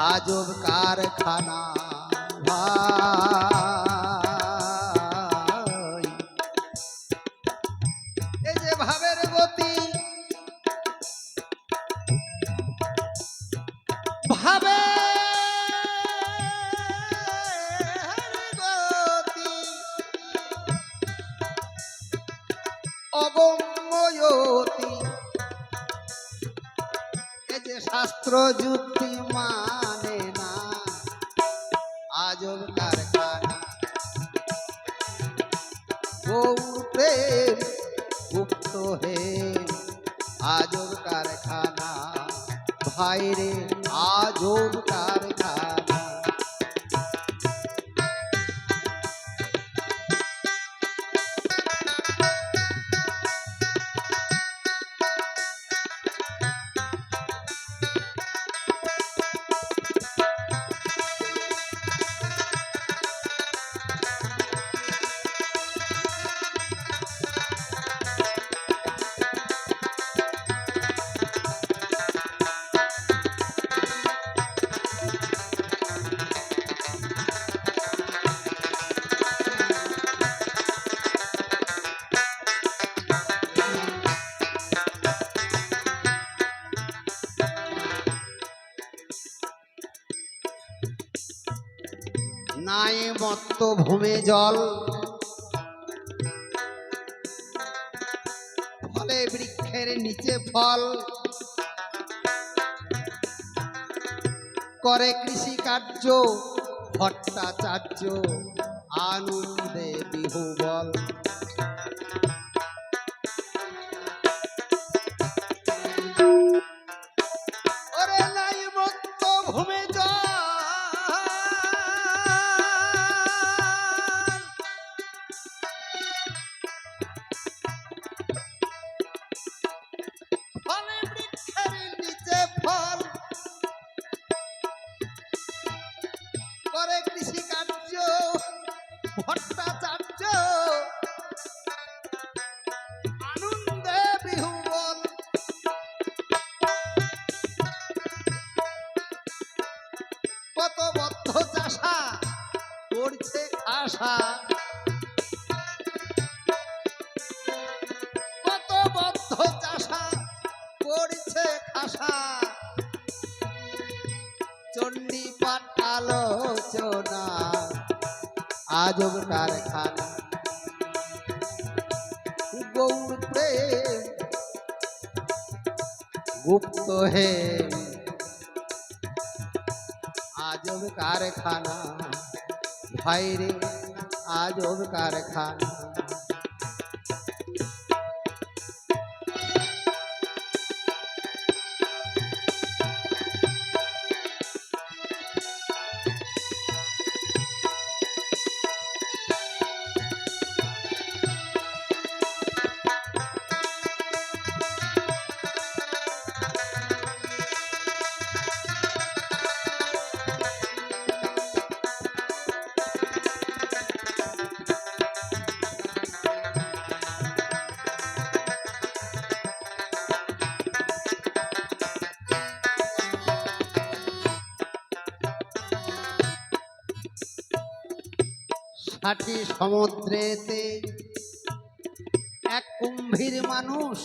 আজব কারখানা। ভাই। এই যে ভাবের গতি। ভাবে গতি। অগম্যয়তি এই যে শাস্ত্র যুক্তি মানে প্রেম গুপ্ত হে। আজব কারখানা ভাইরে আজব কারখানা। নাই মত্ত ভূমে জল। ফলে বৃক্ষের নিচে ফল। করে কৃষি কার্য ভট্টাচার্য, আনন্দে বিহু বল কত বদ্ধ চাষা করছে আশা। কত বদ্ধ চাষা করছে খাসা চণ্ডী পাঠ আলোচনা, আজব কারখানা। গৌর প্রেম, গুপ্ত হে আজব কারখানা ভাইরে আজব কারখানা ষাটি সমুদ্রেতে এক কুম্ভীর মানুষ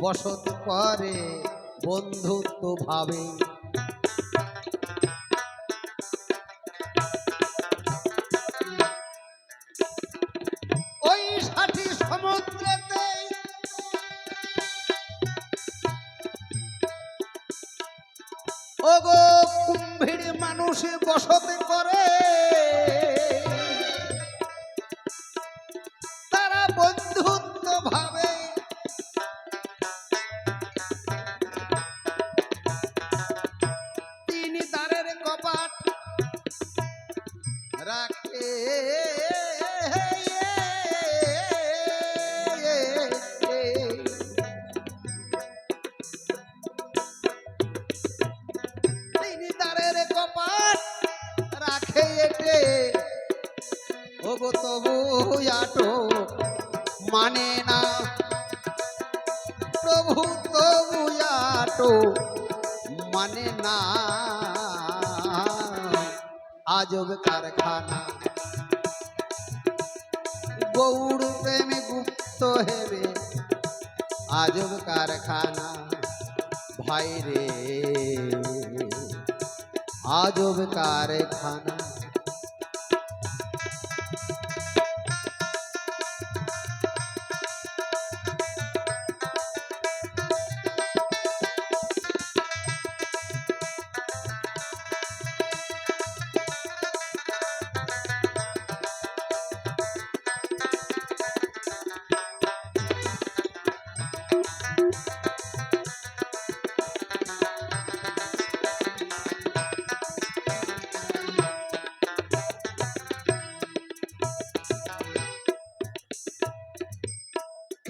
বসত করে বন্ধুত্ব ভাবে। ওই ষাটি সমুদ্রেতে ওগো কুম্ভীর মানুষ বসত করে বন্ধুত্ব তিনি দ্বারের কপাট রাখে। তিনি দ্বারের কপাট রাখে এটে। তবু আটো মানে না। প্রভু তবু আটো মানে না। আজব কারখানা। গৌর প্রেমে গুপ্ত হেবে। আজব কারখানা। ভাই রে, আজব কারখানা।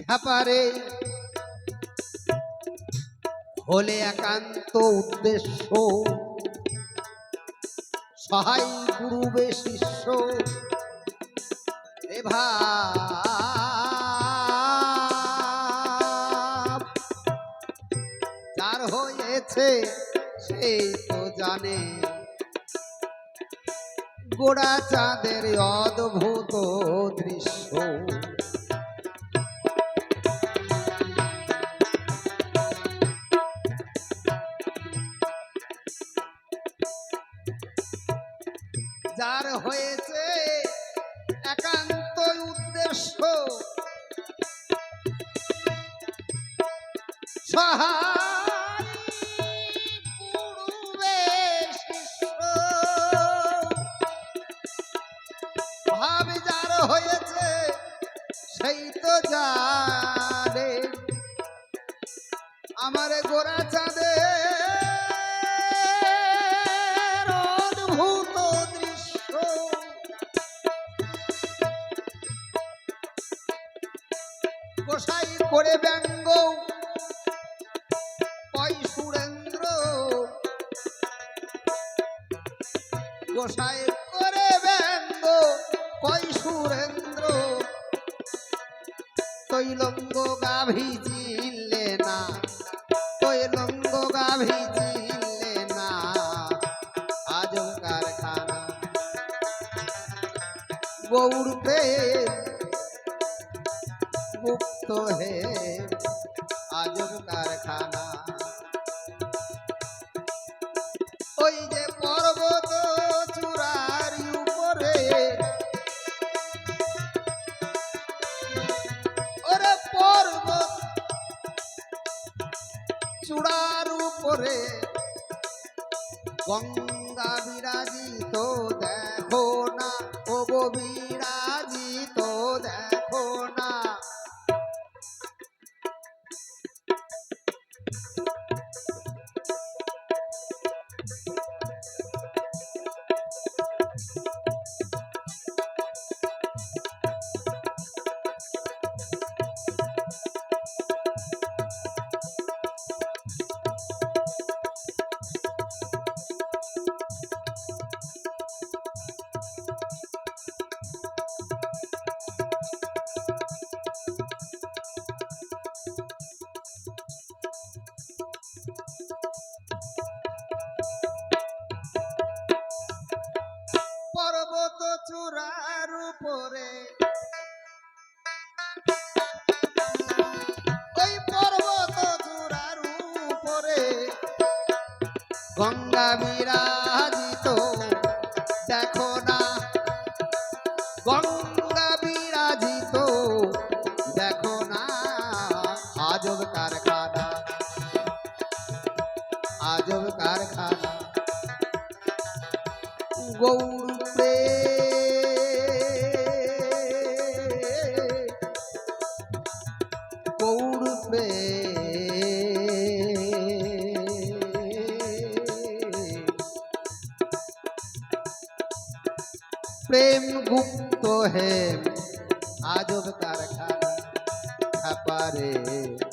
খ্যাপারে হলে একান্ত উদ্দেশ্য, সহায় গুরুবে শিষ্য এ ভাব। যার হয়েছে সেই তো জানে। গোড়া চাঁদের অদ্ভুত দৃশ্য। যার হয়েছে একান্ত উদ্দেশ্য। যার হয়েছে সেই তো আমার গোরা চাঁদে করে ব্যঙ্গ। সুরেন্দ্র গোসাই করে ব্যঙ্গ। কয় সুরেন্দ্র তৈলঙ্গ গাভী চিনলে না। তৈলঙ্গ গাভী চিনলে না। আজব কারখানা। গৌর প্রেম গুপ্ত হে আজব কারখানা ওই যে পর্বত চূড়ার উপরে ওরে পর্বত চূড়ার উপরে গঙ্গা বিরাজিত দেখো না ও বিরাজিত দেখো না গঙ্গা বিরাজিত দেখো না। গঙ্গা বিরাজিত দেখো না। আজব কারখানা আজব কারখানা। গৌর প্রেম গুপ্ত হে আজব কারখানা খাপারে আজব